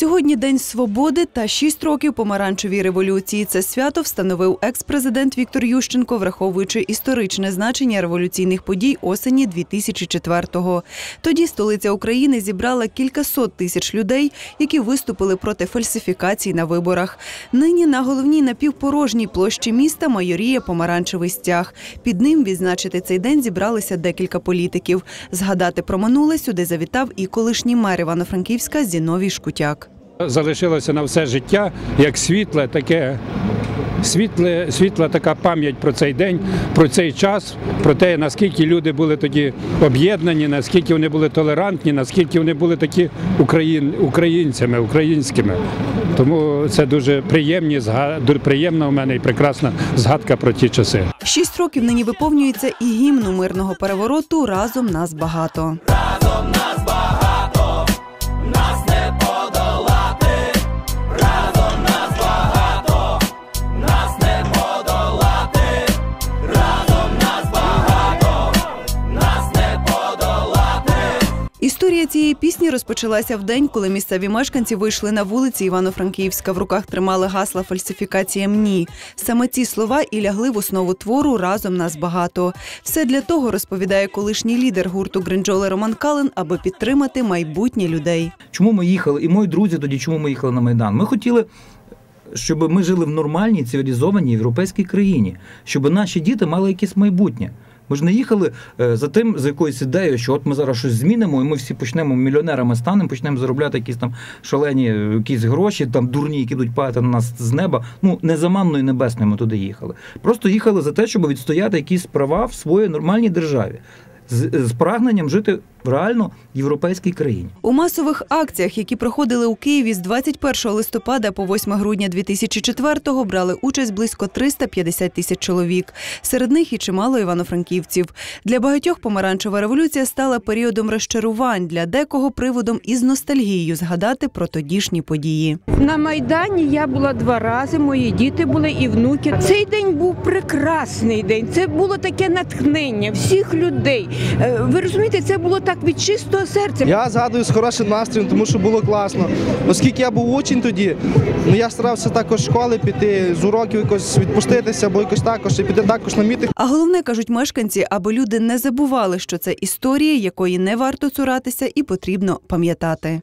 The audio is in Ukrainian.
Сьогодні День свободи та шість років помаранчевій революції. Це свято встановив екс-президент Віктор Ющенко, враховуючи історичне значення революційних подій осені 2004-го. Тоді столиця України зібрала кількасот тисяч людей, які виступили проти фальсифікацій на виборах. Нині на головній напівпорожній площі міста майоріє помаранчевий стяг. Під ним відзначити цей день зібралися декілька політиків. Згадати про минуле сюди завітав і колишній мер Івано-Франківська Зіновій Шкутяк. Залишилося на все життя як світле, таке світле, світла така пам'ять про цей день, про цей час, про те, наскільки люди були тоді об'єднані, наскільки вони були толерантні, наскільки вони були такі україн, українцями, українськими. Тому це дуже приємні приємна у мене і прекрасна згадка про ті часи. Шість років нині виповнюється і гімну мирного перевороту Разом нас багато. Цієї пісні розпочалася в день, коли місцеві мешканці вийшли на вулиці Івано-Франківська. В руках тримали гасла фальсифікаціям ні. Саме ці слова і лягли в основу твору Разом нас багато. Все для того розповідає колишній лідер гурту Гринджоли Роман Кален, аби підтримати майбутнє людей. Чому ми їхали? І мої друзі тоді, чому ми їхали на Майдан? Ми хотіли. Щоб ми жили в нормальній цивілізованій європейській країні, щоб наші діти мали якесь майбутнє. Ми ж не їхали е, за тим, за якоюсь ідеєю, що от ми зараз щось змінимо, і ми всі почнемо мільйонерами станемо, почнемо заробляти якісь там шалені е, якісь гроші, там дурні, які йдуть паяти на нас з неба. Ну не за небесною ми туди їхали. Просто їхали за те, щоб відстояти якісь права в своїй нормальній державі, з, з прагненням жити реально європейській країні. У масових акціях, які проходили у Києві з 21 листопада по 8 грудня 2004-го, брали участь близько 350 тисяч чоловік. Серед них і чимало івано-франківців. Для багатьох помаранчева революція стала періодом розчарувань, для декого приводом із ностальгією згадати про тодішні події. На Майдані я була два рази, мої діти були і внуки. Цей день був прекрасний день. Це було таке натхнення всіх людей. Е, Ви розумієте, це було так від чистого серця. Я згадую з хорошим настроєм, тому що було класно. Оскільки я був учень тоді, ну я старався також з школи піти, з уроків якось відпуститися, або якось також і піти також на мітинг. А головне кажуть мешканці, аби люди не забували, що це історія, якої не варто цуратися і потрібно пам'ятати.